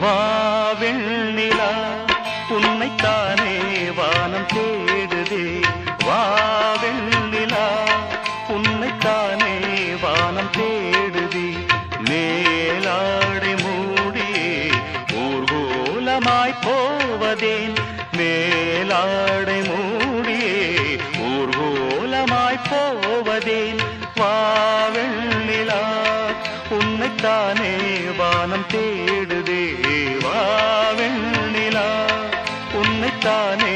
வா வெண்ணிலா உன்னைத்தானே வானம் தேடுதே. வா வெண்ணிலா உன்னைத்தானே வானம் தேடுதி. மேலாடை மூடியே ஊர்கோலமாய் போவதேன். மேலாடை மூடியே ஊர்கோலமாய் போவதேன். வா வெண்ணிலா உன்னைத்தானே வானம் தேடுதே. தானே